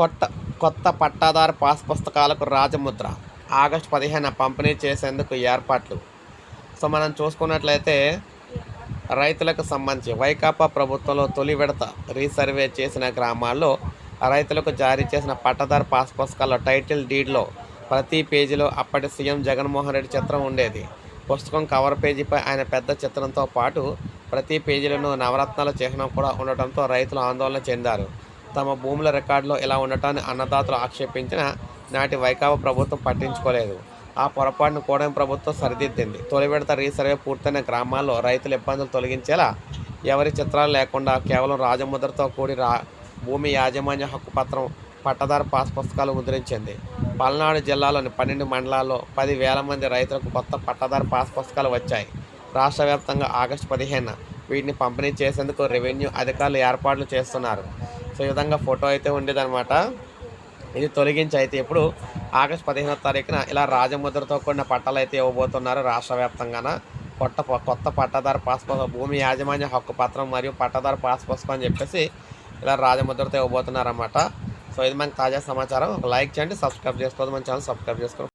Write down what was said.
కొత్త కొత్త పట్టాదారు పాస్ పుస్తకాలకు రాజముద్ర. ఆగస్టు పదిహేను పంపిణీ చేసేందుకు ఏర్పాట్లు. సో మనం చూసుకున్నట్లయితే రైతులకు సంబంధించి వైకాపా ప్రభుత్వంలో తొలి విడత రీసర్వే చేసిన గ్రామాల్లో రైతులకు జారీ చేసిన పట్టదారు పాస్ పుస్తకాల్లో టైటిల్ డీడ్లో ప్రతి పేజీలో అప్పటి సీఎం జగన్మోహన్ రెడ్డి చిత్రం ఉండేది. పుస్తకం కవర్ పేజీపై ఆయన పెద్ద చిత్రంతో పాటు ప్రతి పేజీలను నవరత్నాల చిహ్నం కూడా ఉండటంతో రైతులు ఆందోళన చెందారు. తమ భూముల రికార్డులో ఇలా ఉండటాన్ని అన్నదాతలు ఆక్షేపించిన నాటి వైకాపా ప్రభుత్వం పట్టించుకోలేదు. ఆ పొరపాటును కూడని ప్రభుత్వం సరిదిద్దింది. తొలి విడత రీసర్వే పూర్తయిన గ్రామాల్లో రైతుల ఇబ్బందులు తొలగించేలా ఎవరి చిత్రాలు లేకుండా కేవలం రాజముద్రతో కూడి రా భూమి యాజమాన్య హక్కు పత్రం పట్టదారు పాస్ పుస్తకాలు ముద్రించింది. పల్నాడు జిల్లాలోని పన్నెండు మండలాల్లో పది వేల మంది రైతులకు కొత్త పట్టదారు పాస్ పుస్తకాలు వచ్చాయి. రాష్ట్ర వ్యాప్తంగా ఆగస్టు పదిహేను వీటిని పంపిణీ చేసేందుకు రెవెన్యూ అధికారులు ఏర్పాట్లు చేస్తున్నారు. సో ఈ విధంగా ఫోటో అయితే ఉండేదన్నమాట. ఇది తొలగించి అయితే ఇప్పుడు ఆగస్ట్ పదిహేనో తారీఖున ఇలా రాజముద్రతో కూడిన పట్టాలు అయితే ఇవ్వబోతున్నారు రాష్ట్ర వ్యాప్తంగాన. కొత్త కొత్త పట్టాదారు పాస్ పుస్తకం భూమి యాజమాన్య హక్కు పత్రం మరియు పట్టాదారు పాస్ పుస్తకం అని చెప్పేసి ఇలా రాజముద్రతో ఇవ్వబోతున్నారన్నమాట. సో ఇది మనకి తాజా సమాచారం. ఒక లైక్ చేయండి సబ్స్క్రైబ్ చేసుకోవద్దు మన ఛానల్ సబ్స్క్రైబ్ చేసుకోండి.